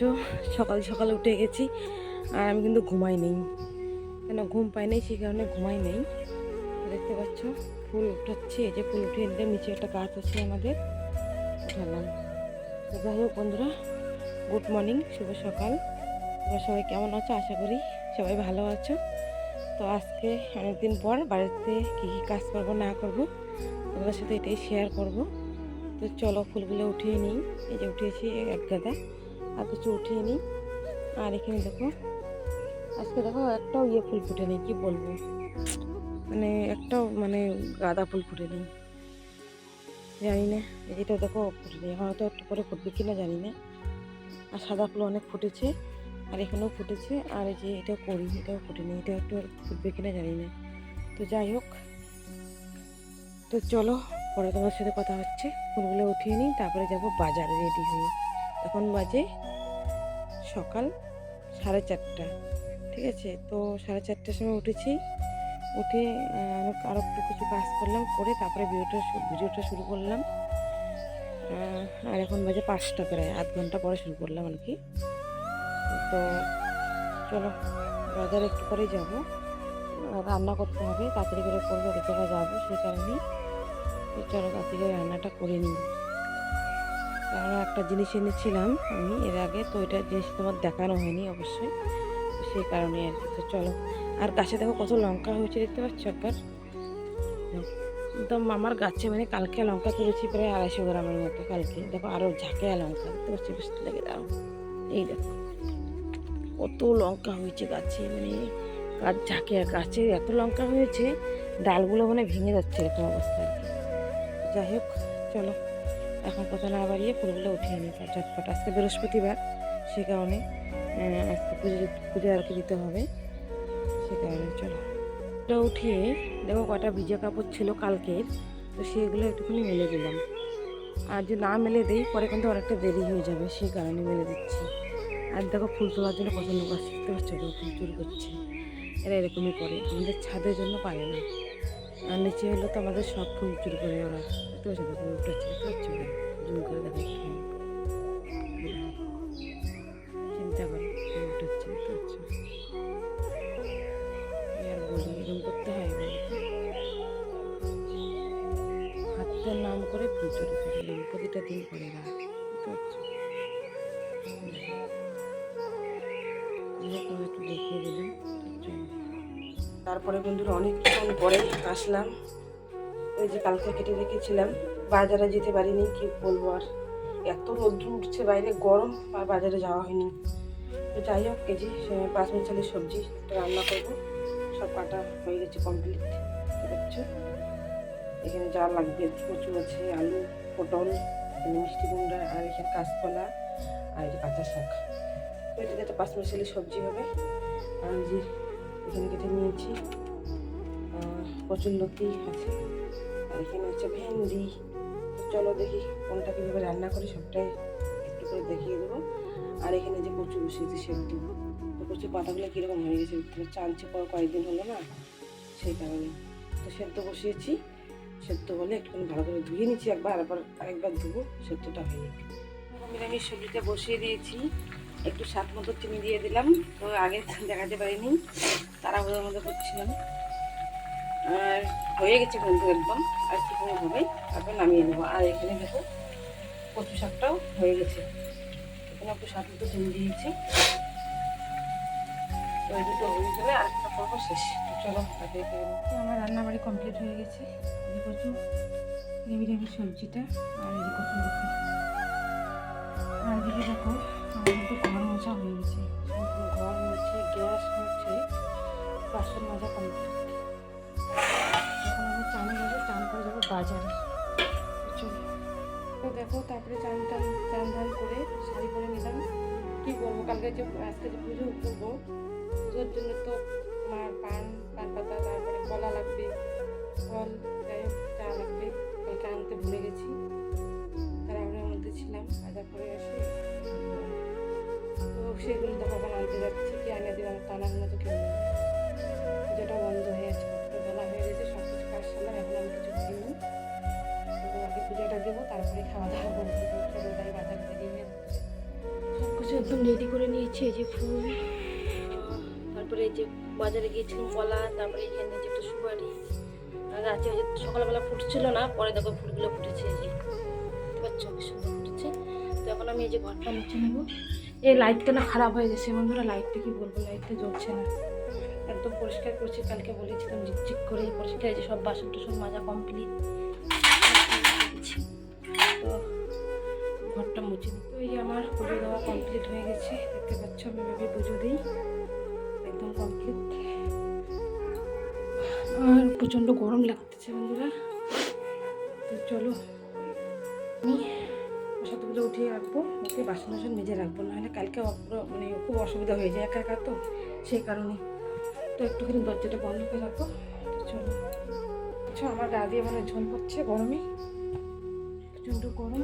দেখতে পাচ্ছ সকাল সকাল উঠে গেছি আর আমি কিন্তু ঘুমাই নেই। কেন ঘুম পাই নাই, সেই কারণে ঘুমাই নেই। দেখতে পাচ্ছ, ফুল উঠাচ্ছি এই যে ফুল উঠিয়ে নিলে নিচে একটা গাছ আছে আমাদের। উঠালাম তো যাই হোক বন্ধুরা, গুড মর্নিং, শুভ সকাল। তোমরা সবাই কেমন আছো? আশা করি সবাই ভালো আছো। তো আজকে অনেকদিন পর বাড়িতে কী কী কাজ করব না করব, তোমাদের সাথে এটাই শেয়ার করব। তো চলো ফুলগুলো উঠিয়ে নিই। এই যে উঠিয়েছি এক গাদা। আর কিছু উঠিয়ে নিই। আর এখানে দেখো, আজকে দেখো একটাও ইয়ে ফুল ফুটে নেই, কী বলব? মানে একটাও মানে গাঁদা ফুল ফুটে নেই। জানি না এই যেটা দেখো ফুটে নেই। হয়তো একটু পরে ফুটবে কিনা জানি না। আর সাদা ফুল অনেক ফুটেছে, আর এখানেও ফুটেছে। আর এই যে এটা করি, এটাও ফুটে ফুটেনি এটা একটু ফুটবে কিনা জানি না। তো যাই হোক, তো চলো, পরে তোমার সাথে কথা হচ্ছে। ফুলগুলো উঠিয়ে নিই, তারপরে যাব বাজারে রেডি হয়ে। এখন বাজে সকাল সাড়ে চারটা, ঠিক আছে? তো সাড়ে চারটার সময় উঠেছি, উঠে আরও একটু কিছু কাজ করলাম, করে তারপরে ভিডিওটা ভিডিওটা শুরু করলাম। আর এখন বাজে পাঁচটা প্রায়, আধ ঘণ্টা পরে শুরু করলাম আর কি। তো চলো, বাজারে একটু পরেই যাব। রান্না করতে হবে, তাড়াতাড়ি করে করব যাব সেই কারণেই। চলো তাড়াতাড়ি রান্নাটা করে নিই। কারণ একটা জিনিস এনেছিলাম আমি এর আগে, তো এটা জিনিস তোমার দেখানো হয়নি অবশ্যই। সেই কারণে আর কি। তো চলো। আর গাছে দেখো কত লঙ্কা হয়েছে দেখতে পাচ্ছ একবার? একদম আমার গাছে মানে কালকে লঙ্কা তুলেছি প্রায় আড়াইশো গ্রামের মতো কালকে। দেখো আরও ঝাঁকেয়া লঙ্কা, দেখতে পাচ্ছি? বুঝতে লেগে দাও। এই দেখো। কত লঙ্কা হয়েছে গাছে মানে গাছ ঝাঁকে গাছে এত লঙ্কা হয়েছে, ডালগুলো মানে ভেঙে যাচ্ছে এরকম অবস্থা আর কি। যাই হোক, চলো। এখন কথা না বাড়িয়ে ফুলগুলো উঠিয়ে নিই ঝটপট। আজকে বৃহস্পতিবার, সে কারণে আজকে পুজো পুজো আর কি দিতে হবে। সে কারণে, চলো। এটা উঠিয়ে, দেখো কটা ভিজে কাপড় ছিল কালকের তো সেগুলো একটুখানি মেলে দিলাম। আর যদি না মেলে দিই, পরে কিন্তু অনেকটা দেরি হয়ে যাবে সেই কারণে মেলে দিচ্ছি। আর দেখো ফুল তোলার জন্য কত লোক আসছে, দেখতে পাচ্ছ? ফুল চুরি করছে। এরা এরকমই করে, আমাদের ছাদের জন্য পারে না। আর নিচে হলো তো আমাদের সব ফুল চুরি করে ওরা পাচ্ছ তো ফুল উঠেছে, দেখতে পাচ্ছ জুম করে দেখো একটু। চিন্তা কি আর বলি, এরকম করতে হয় বলো তো? হাতের নাম করে ফুল চুরি করে প্রতিটা দিন করে এরা তারপরে বন্ধুরা অনেকক্ষণ পরে আসলাম। ওই যে কালকে কেটে রেখেছিলাম। বাজারে যেতে পারিনি, কি বলব আর? এত রোদ্র উঠছে বাইরে, গরম, আর বাজারে যাওয়া হয়নি। যাই হোক, কেজি পাঁচ মিনিট সবজি রান্না করব। সব কাটা হয়ে গেছে কমপ্লিট দেখতে পাচ্ছ এখানে যা লাগবে, কচু আছে, আলু, পটল, মিষ্টি কুমড়া, আর এখানে কাঁচকলা, আর কাঁচা শাক। তো এটাতে একটা পাঁচ মিনিট সবজি হবে। আর যে এখানে কেটে নিয়েছি। কচুরলতি আছে? আর এখানে হচ্ছে ভেন্ডি। চলো দেখি কোনটা কীভাবে রান্না করি, সবটাই একটু করে দেখিয়ে দেবো। আর এখানে যে কচু বসিয়েছি সেদ্ধ। কচু পাতাগুলো কীরকম হয়ে গেছে চানছে পর কয়েকদিন হলো না, সেই কারণে। তো সেদ্ধ বসিয়েছি। সেদ্ধ হলে একটুখানি ভালো করে ধুয়ে নিচ্ছি একবার আবার আরেকবার ধুবো, সেদ্ধটা হয়ে নিরামিষ সবজিটা বসিয়ে দিয়েছি। একটু স্বাদ মতো চিনি দিয়ে দিলাম। তো আগে দেখাতে পারিনি তারা তাড়াহুড়োর মধ্যে করছিলাম। আর হয়ে গেছে কিন্তু একদম, আর একটুখানি হবে তারপর নামিয়ে নেব। আর এখানে দেখো, কচু শাকটাও হয়ে গেছে। এখানে একটু স্বাদ মতো চিনি দিয়েছি। তো এই দুটো হয়ে গেলে আরেকটা করব শেষ। চলো আমার রান্নাবাড়ি কমপ্লিট হয়ে গেছে। কচু সবজিটা, আর এই কচু এদিকে দেখো কিন্তু ঘর মোছা হয়ে গেছে। ঘর মুছে, গ্যাস মুছে, বাসন মাজা কমপ্লিট। এখন আমি চান যাব চান করে যাব বাজারে। তো দেখো, তারপরে চান টান চান টান করে শাড়ি পরে নিলাম। করব? কালকে যে, আজকে যে পুজো করব, পুজোর জন্য তো পান পান পাতা, তারপরে কলা লাগবে, ফল চা লাগবে। কালকে আনতে ভুলে গেছি। তাড়াহুড়োর মধ্যে ছিলাম বাজার করে এসে, তো সেগুলো তো আবার আনতে যাচ্ছি কি আনে দিলাম তো আনার মতো কেউ যেটা বন্ধ হয়ে আছে তো বেলা হয়ে গেছে সব কিছু কাজ সারলাম, এখন আমি কিছু কিনি তো আগে পুজোটা দেবো, তারপরে খাওয়া দাওয়া করব তো তাই বাজার থেকে নিয়ে একদম রেডি করে নিয়েছি, এই যে ফুল, তারপরে এই যে বাজারে গিয়েছিলাম কলা, তারপরে এখানে যে একটা সুপারি গাছে যে সকালবেলা ফুটছিল না, পরে দেখো ফুলগুলো ফুটেছে এই যে দেখতে পাচ্ছ কি সুন্দর ফুটেছে তো এখন আমি এই যে ঘরটা মুছে নেব। এই লাইটটা না খারাপ হয়ে গেছে বন্ধুরা লাইটটা কি বলব? লাইটটা জ্বলছে না। একদম পরিষ্কার করছি, কালকে বলেছিলাম ঝিকঝিক করে পরিষ্কার যে সব বাসন টাসন মাজা কমপ্লিট তো ঘরটা মুছে দিই তো এই যে আমার পুজো দেওয়া কমপ্লিট হয়ে গেছে। দেখতে পাচ্ছ, আমি ভাবি পুজো দিই। একদম কমপ্লিট আর প্রচণ্ড গরম লাগতেছে বন্ধুরা। তো চলো প্রসাদগুলো উঠিয়ে রাখব, ওকে বাসন বাসন মেজে রাখব। নাহলে কালকে মানে খুব অসুবিধা হয়ে যায় একা একা তো, সেই কারণে। তো একটুখানি দরজাটা বন্ধ করে রাখব। চলো। আচ্ছা আমার গা দিয়ে মানে ঝোল পড়ছে গরমে প্রচণ্ড গরম।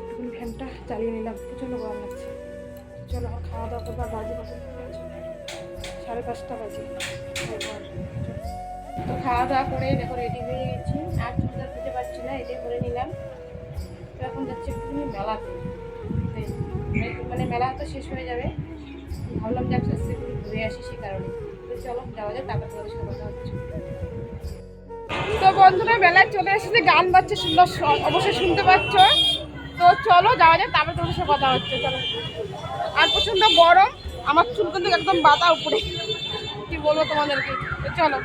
একটুখানি ফ্যানটা চালিয়ে নিলাম, প্রচণ্ড গরম লাগছে। চলো, আমার খাওয়া দাওয়া করব, আর বাজে সাড়ে পাঁচটা বাজে। তো খাওয়া দাওয়া করে দেখো রেডি হয়ে গেছি। আর চুড়িদার খুঁজে না এটাই করে নিলাম। তো এখন যাচ্ছি একটুখানি মেলাতে। মানে মেলা তো শেষ হয়ে যাবে। ভাবলাম যে একটু ঘুরে আসি সেই কারণে। তো চলো, যাওয়া যায় তারপর তোমাদের সাথে কথা হচ্ছে। তো বন্ধুরা, মেলায় চলে এসেছে, গান বাজছে, সুন্দর অবশ্যই শুনতে পাচ্ছ। তো চলো, যাওয়া যাক, তারপরে তোমাদের সাথে কথা হচ্ছে, চলো। আর প্রচণ্ড গরম, আমার চুল কিন্তু একদম বাতা উপরে। কি বলব তোমাদেরকে? চলো।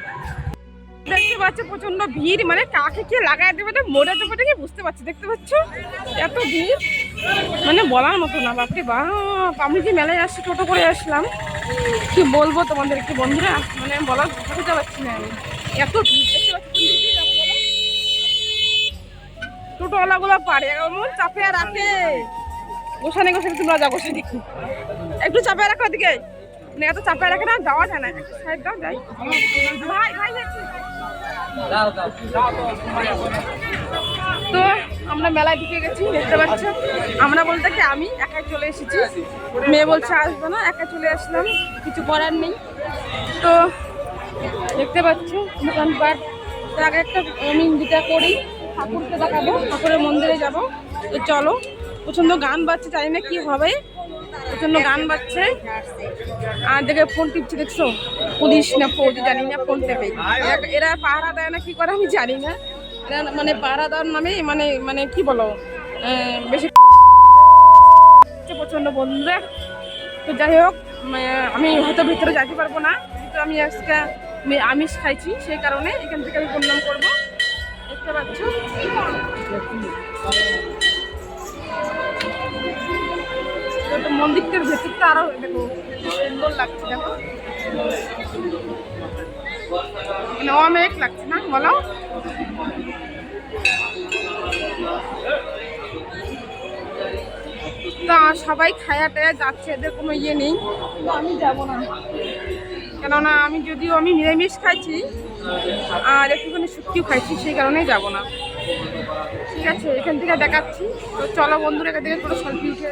দেখতে পাচ্ছ প্রচণ্ড ভিড় মানে কাকে কে লাগাই দেবে তো মরে যাবে কি বুঝতে পারছি, দেখতে পাচ্ছ? এত ভিড় মানে বলার মতো না, বাপরে বাপ, আমি যে মেলায় আসছি, টোটো করে আসলাম, কি বলব তোমাদেরকে বন্ধুরা? মানে বলার বুঝতে পারছি না আমি। এত ভিড়, দেখতে পাচ্ছি টোটোওয়ালাগুলো পারে, এমন চাপে রাখে গোসানে গোসানে তোমরা যাও গোসানে একটু চাপে রাখো ওদিকে। মানে এত চাপে রাখে না যাওয়া যায় না। সাইড দাও যাই। ভাই ভাই। তো আমরা মেলায় ঢুকে গেছি, দেখতে পাচ্ছ? আমরা বলতে কি, আমি একাই চলে এসেছি। মেয়ে বলছে, আসব না। একা চলে আসলাম। কিছু করার নেই। তো দেখতে পাচ্ছ, দোকানপাট। তার আগে একটা আমি যেটা করি। ঠাকুরকে দেখাবো, ঠাকুরের মন্দিরে যাব। চলো, প্রচণ্ড গান বাজছে, জানি না কি হবে। প্রচণ্ড গান বাজছে। আর দেখে ফোন টিপছে, দেখছ? পুলিশ না ফৌজি জানি না ফোন টেপে এরা- পাহারা দেয় না, কি করে আমি জানি না। এরা মানে পাহারা দেওয়ার নামে মানে মানে কি বলো? বেশি প্রচণ্ড বন্ধুরা তো যাই হোক আমি হয়তো ভিতরে যেতে পারব না। যেহেতু আমি আজকে, আমি আমিষ খাইছি, সেই কারণে এখান থেকে আমি প্রণাম করব। দেখতে পাচ্ছ? মন্দিরটার ভেতরটা আরও দেখো সুন্দর লাগছে, দেখো। মানে অনেক লাগছে না, বলো? তা সবাই খায়া টায়া যাচ্ছে, এদের কোনো ইয়ে নেই। আমি যাব না। কেননা আমি যদিও আমি নিরামিষ খাইছি, আর একটুখানি শুক্তিও খাইছি, সেই কারণেই যাব না। ঠিক আছে, এখান থেকে দেখাচ্ছি। তো চলো বন্ধুরা, এখান থেকে কোনো সেলফি উঠে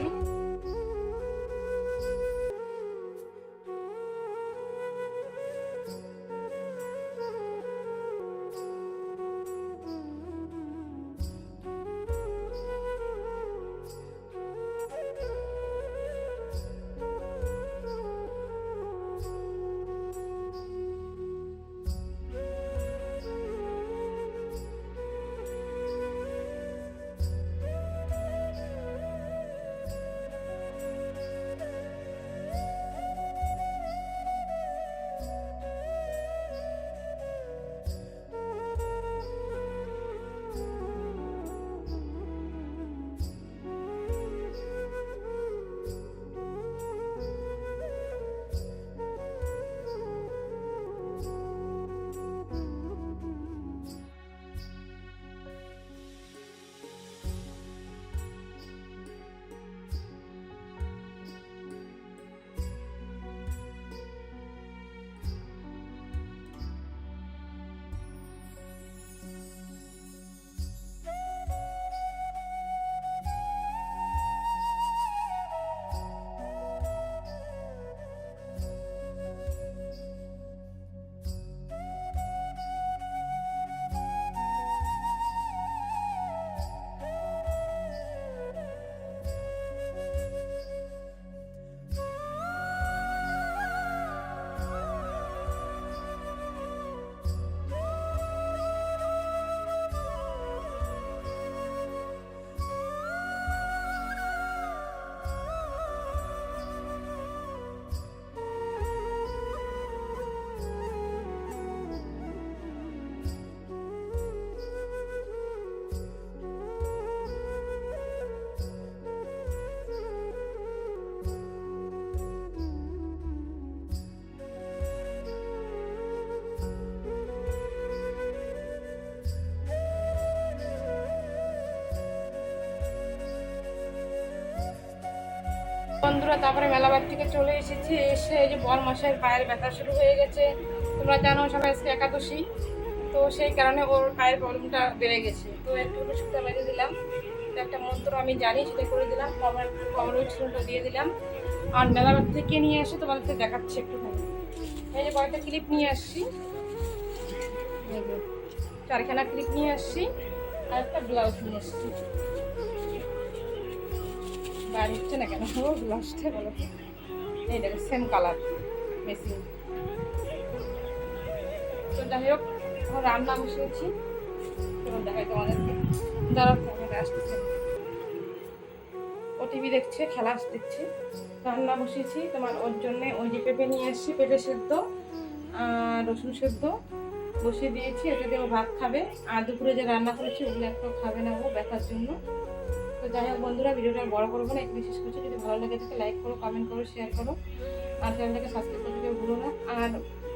বন্ধুরা তারপরে মেলাবার থেকে চলে এসেছি, এসে এই যে বর মশাইয়ের পায়ের ব্যথা শুরু হয়ে গেছে। তোমরা জানো সবাই আজকে একাদশী, তো সেই কারণে ওর পায়ের প্রবলেমটা বেড়ে গেছে। তো একটু সুতা লাগিয়ে দিলাম। একটা মন্ত্র আমি জানি, সেটা করে দিলাম। কমর কমরের চুলটা দিয়ে দিলাম। আর মেলাবার থেকে নিয়ে এসে তোমাদেরকে দেখাচ্ছি একটুখানি। এই যে কয়েকটা ক্লিপ নিয়ে আসছি। চারখানা ক্লিপ নিয়ে আসছি। আর একটা ব্লাউজ নিয়ে আসছি গাড়ি হচ্ছে না কেন? ব্লাউজটা বলো এই দেখো সেম কালার মেশিন তো যাই হোক এখন রান্না বসিয়েছি। এবার দেখাই তোমাদেরকে। দাঁড়াও ক্যামেরা আসতেছে ও টিভি দেখছে, খেলা দেখছে। রান্না বসিয়েছি। তোমার ওর জন্য ওই যে পেঁপে নিয়ে এসেছি পেঁপে সেদ্ধ আর রসুন সেদ্ধ। বসিয়ে দিয়েছি এটা দিয়ে ও ভাত খাবে। আর দুপুরে যে রান্না করেছি, ওগুলো একটাও খাবে না ও, ব্যথার জন্য। যাই হোক বন্ধুরা, ভিডিওটা বড় করব না এখানে শেষ করছি যদি ভালো লাগে থাকে লাইক করো কমেন্ট করো শেয়ার করো। আর চ্যানেলটাকে সাবস্ক্রাইব করতে কেউ ভুলো না। আর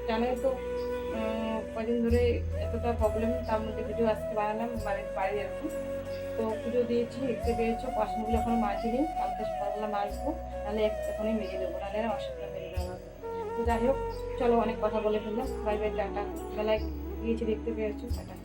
জানোই তো কদিন ধরে এতটা প্রবলেম তার মধ্যে ভিডিও আজকে বানালাম বাড়ির বাড়ি আর কি। তো পুজো দিয়েছি, দেখতে পেয়েছ বাসনগুলো এখনও মাজিনি, কালকে সকালবেলা মাজবো, নাহলে এখনই মেজে দেবো, নাহলে অসুবিধা হয়ে আমার তো যাই হোক, চলো অনেক কথা বলে ফেললাম। Bye bye, tata. বেলায় গিয়েছি, দেখতে পেয়েছ, টাটা।